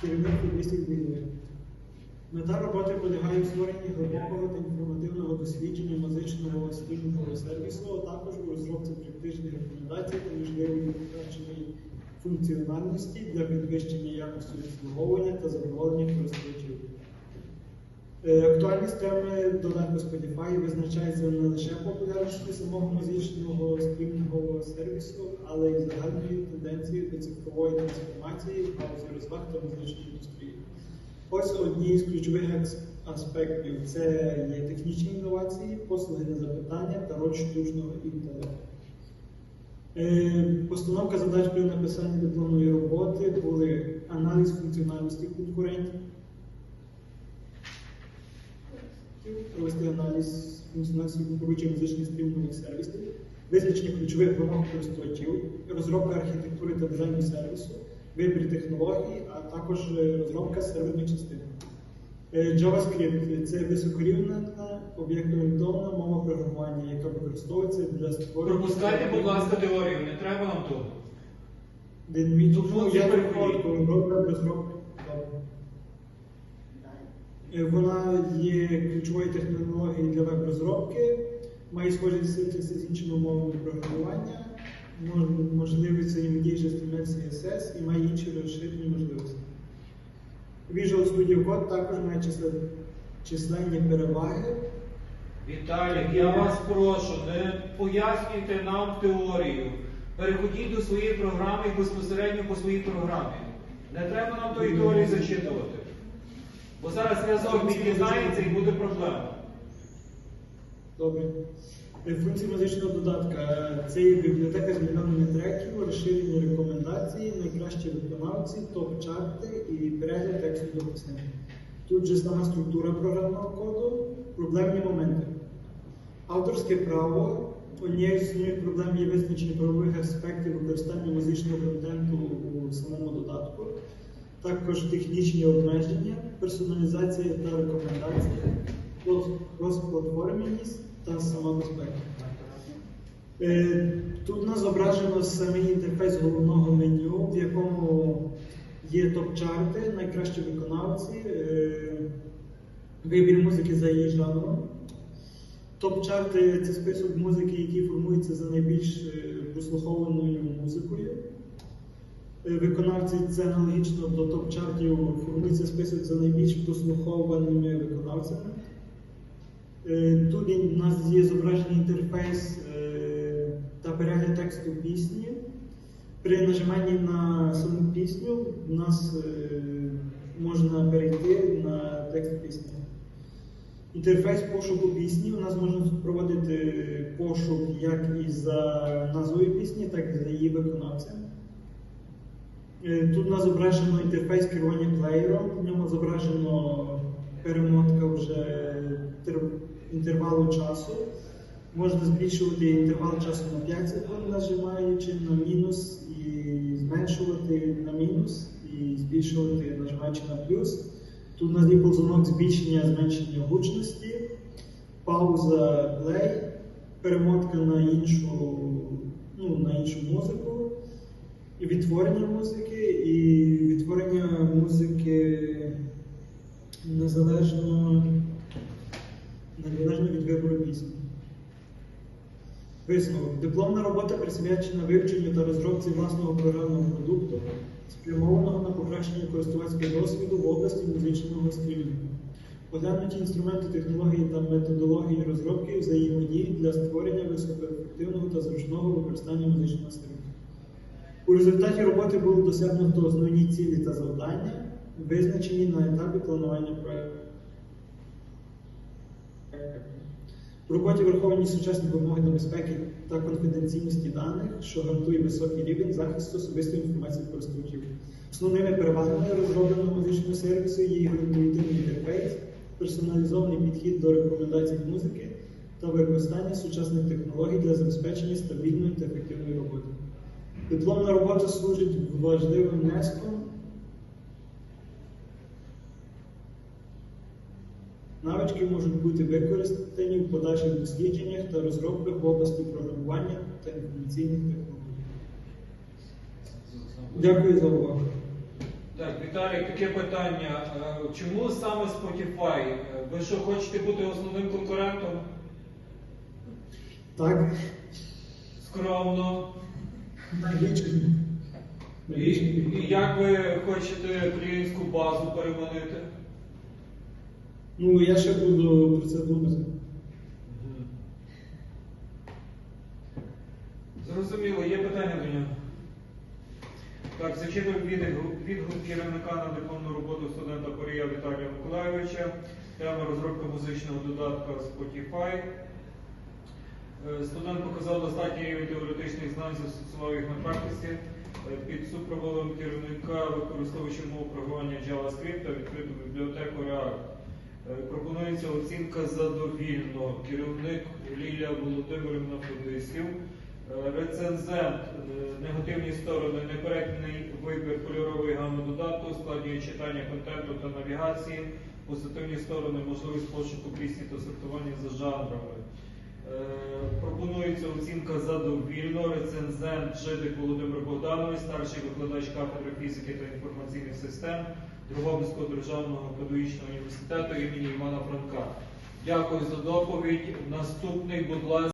Керівник логістик війни. Мета роботи полягає в створенні глибокого та інформативного дослідження музичного освітнього сервісу, а також у розробці практичних рекомендацій та можливої покращеної функціональності для підвищення якості обслуговування та задоволення користувачів. Е, Актуальність теми додатку Spotify визначається не лише популярністю самого музичного стрімінгового сервісу, але й загальною тенденцією до цифрової трансформації в галузі розваг та музичної індустрії. Ось одні з ключових аспектів це є технічні інновації, послуги на запитання та роль штучного інтелекту. Е, Постановка задач при написанні дипломної роботи були аналіз функціональності конкурентів, провести аналіз функціональності конкуруючих музичних стрімінгових сервісів, визначення ключових вимог користувачів, розробка архітектури та дизайну сервісу, вибір технологій, а також е, розробка серверних частин. Е, JavaScript це високорівневна об'єктно-орієнтована мова програмування, яка використовується для створення. Пропускайте, будь ласка, теорію, не треба нам того. Ну, я це розробку, Вона є ключовою технологією для веб-розробки, має схожі синтези з іншими мовами програмування, мож- можливість взаємодії з HTML, CSS і має інші розширені можливості. Visual Studio Code також має численні переваги. Віталік, я вас прошу, не пояснюйте нам теорію. Переходіть до своєї програми і безпосередньо по своїй програмі. Не треба нам тої теорії зачитувати. Бо зараз зв'язок від'єднається і буде проблема. Добре. Е, Функції музичного додатка це є бібліотека з мільйонами треків, розширені рекомендації, найкращі виконавці, топ-чарти і перегляд тексту до пісень. Тут же сама структура програмного коду, проблемні моменти. Авторське право. Однією з проблем є визначення правових аспектів використання музичного контенту у самому додатку, також технічні обмеження, персоналізація та рекомендації, плат- крос-платформеність та сама безпека. Е, Тут у нас зображено самий інтерфейс головного меню, в якому є топ-чарти, найкращі виконавці, е, вибір музики за її жанром. Топ-чарти це список музики, який формується за найбільш е, прослухованою музикою. Е, Виконавці це аналогічно до топ-чартів формується список за найбільш прослухованими виконавцями. Е, Тут у нас є зображений інтерфейс е, та перегляд тексту пісні. При нажиманні на саму пісню у нас можна перейти на текст пісні. Інтерфейс пошуку пісні. У нас можна проводити пошук як і за назвою пісні, так і за її виконавцем. Е, Тут у нас зображено інтерфейс керування плеєром, в ньому зображено перемотка вже інтервалу часу. Можна збільшувати інтервал часу на 5 секунд, нажимаючи на мінус, і зменшувати на мінус, і збільшувати, нажимаючи на плюс. Тут у нас є ползунок збільшення, зменшення гучності, пауза плей, перемотка на іншу, ну, на іншу музику, і відтворення музики, і відтворення музики незалежно, незалежно від вибору пісні. Висновок. Дипломна робота присвячена вивченню та розробці власного програмного продукту, спрямованого на покращення користувацького досвіду в області музичного стрімінгу. Оглянуті інструменти, технології та методології розробки взаємодії для створення високоефективного та зручного використання музичного стрімінгу. У результаті роботи було досягнуто основні цілі та завдання, визначені на етапі планування проєкту. В роботі враховані сучасні вимоги до безпеки та конфіденційності даних, що гарантує високий рівень захисту особистої інформації користувачів. Основними перевагами розробленого музичного сервісу є його інтуїтивний інтерфейс, персоналізований підхід до рекомендацій музики та використання сучасних технологій для забезпечення стабільної та ефективної роботи. Дипломна робота служить важливим внеском Навички можуть бути використані в подальших дослідженнях та розробках в області програмування та інформаційних технологій. Дякую за увагу. Так, Віталій, таке питання. Е, Чому саме Spotify? Е, Ви що хочете бути основним конкурентом? Так, Скромно. І, і як ви хочете клієнтську базу переманити? Ну, я ще буду про це думати. Зрозуміло, є питання до нього. Так, зачитую відгук, відгук керівника на дипломну роботу студента Порія Віталія Миколайовича. Тема розробка музичного додатка Spotify. Е, Студент показав достатній рівень теоретичних знань, застосував на практиці. Е, Під супроводом керівника, використовуючи мову програмування JavaScript та відкриту бібліотеку React. Е, Пропонується оцінка задовільно. Керівник Лілія Володимирівна Федисів. Е, Рецензент, негативні сторони, некоректний вибір кольорової гами додатку, складніє читання контенту та навігації, позитивні сторони, можливість пошуку пісні та сортування за жанрами. Е, Пропонується оцінка задовільно. Рецензент Жидик Володимир Богданович, старший викладач кафедри фізики та інформаційних систем Дрогобицького державного педагогічного університету імені Івана Франка. Дякую за доповідь. Наступний, будь ласка.